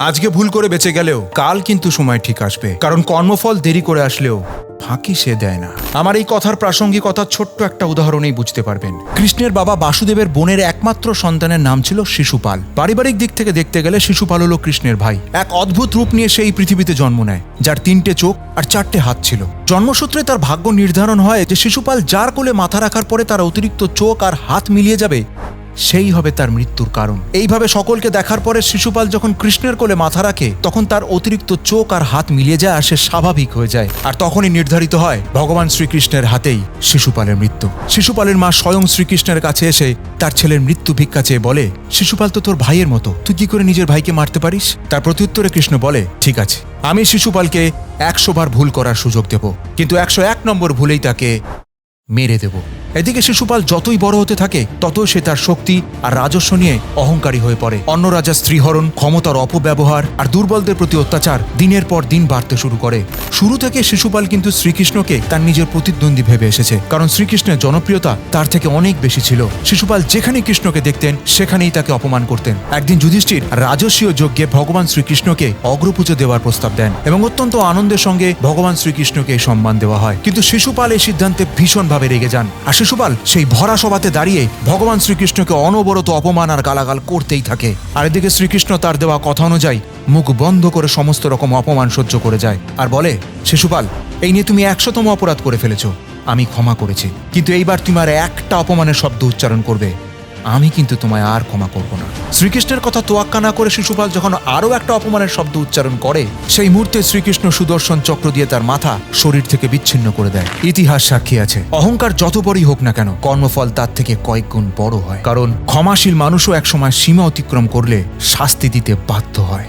আজকে ভুল করে বেঁচে গেলেও কাল কিন্তু সময় ঠিক আসবে। কারণ কর্মফল দেরি করে আসলেও ফাঁকি সে দেয় না। আমার এই কথার প্রাসঙ্গিকতা ছোট্ট একটা উদাহরণেই বুঝতে পারবেন। কৃষ্ণের বাবা বাসুদেবের বোনের একমাত্র সন্তানের নাম ছিল শিশুপাল। পারিবারিক দিক থেকে দেখতে গেলে শিশুপাল হলো কৃষ্ণের ভাই। এক অদ্ভুত রূপ নিয়ে সেই পৃথিবীতে জন্ম নেয়, যার তিনটে চোখ আর চারটে হাত ছিল। জন্মসূত্রে তার ভাগ্য নির্ধারণ হয় যে শিশুপাল যার কোলে মাথা রাখার পরে তার অতিরিক্ত চোখ আর হাত মিলিয়ে যাবে সেই হবে তার মৃত্যুর কারণ। এইভাবে সকলকে দেখার পরে শিশুপাল যখন কৃষ্ণের কোলে মাথা রাখে, তখন তার অতিরিক্ত চোখ আর হাত মিলিয়ে যায় আর সে স্বাভাবিক হয়ে যায়। আর তখনই নির্ধারিত হয়, ভগবান শ্রীকৃষ্ণের হাতেই শিশুপালের মৃত্যু। শিশুপালের মা স্বয়ং শ্রীকৃষ্ণের কাছে এসে তার ছেলের মৃত্যু ভিক্ষা চেয়ে বলে, শিশুপাল তো তোর ভাইয়ের মতো, তুই কি করে নিজের ভাইকে মারতে পারিস? তার প্রত্যুত্তরে কৃষ্ণ বলে, ঠিক আছে, আমি শিশুপালকে একশো বার ভুল করার সুযোগ দেব, কিন্তু একশো এক নম্বর ভুলেই তাকে মেরে দেব। এদিকে শিশুপাল যতই বড় হতে থাকে, ততই সে তার শক্তি আর রাজস্ব নিয়ে অহংকারী হয়ে পড়ে। অন্য রাজার স্ত্রীহরণ ক্ষমতার অপব্যবহার আর দুর্বলদের প্রতি অত্যাচার দিনের পর দিন বাড়তে শুরু করে। শুরু থেকে শিশুপাল কিন্তু শ্রীকৃষ্ণকে তার নিজের প্রতিদ্বন্দ্বী ভেবে এসেছে, কারণ শ্রীকৃষ্ণের জনপ্রিয়তা তার থেকে অনেক বেশি ছিল। শিশুপাল যেখানে কৃষ্ণকে দেখতেন, সেখানেই তাকে অপমান করতেন। একদিন যুধিষ্ঠির রাজস্বীয় যজ্ঞে ভগবান শ্রীকৃষ্ণকে অগ্রপুজো দেওয়ার প্রস্তাব দেন এবং অত্যন্ত আনন্দের সঙ্গে ভগবান শ্রীকৃষ্ণকে সম্মান দেওয়া হয়। কিন্তু শিশুপাল এই সিদ্ধান্তে ভীষণভাবে রেগে যান। আর শিশুপাল সেই ভরা সভাতে দাঁড়িয়ে ভগবান শ্রীকৃষ্ণকে অনবরত অপমান আর গালাগাল করতেই থাকে। আর এদিকে শ্রীকৃষ্ণ তার দেওয়া কথা অনুযায়ী মুখ বন্ধ করে সমস্ত রকম অপমান সহ্য করে যায় আর বলে, শিশুপাল, এই নিয়ে তুমি একশোতম অপরাধ করে ফেলেছ। আমি ক্ষমা করেছি। কিন্তু এইবার তুমি আর একটা অপমানের শব্দ উচ্চারণ করবে। আমি কিন্তু তোমায় আর ক্ষমা করব না। শ্রীকৃষ্ণের কথা তোয়াক্কা না করে শিশুপাল যখন আরও একটা অপমানের শব্দ উচ্চারণ করে, সেই মুহূর্তে শ্রীকৃষ্ণ সুদর্শন চক্র দিয়ে তার মাথা শরীর থেকে বিচ্ছিন্ন করে দেয়। ইতিহাস সাক্ষী আছে। অহংকার যত বড়ই হোক না কেন, কর্মফল তার থেকে কয়েক গুণ বড় হয়। কারণ ক্ষমাশীল মানুষও একসময় সীমা অতিক্রম করলে শাস্তি দিতে বাধ্য হয়।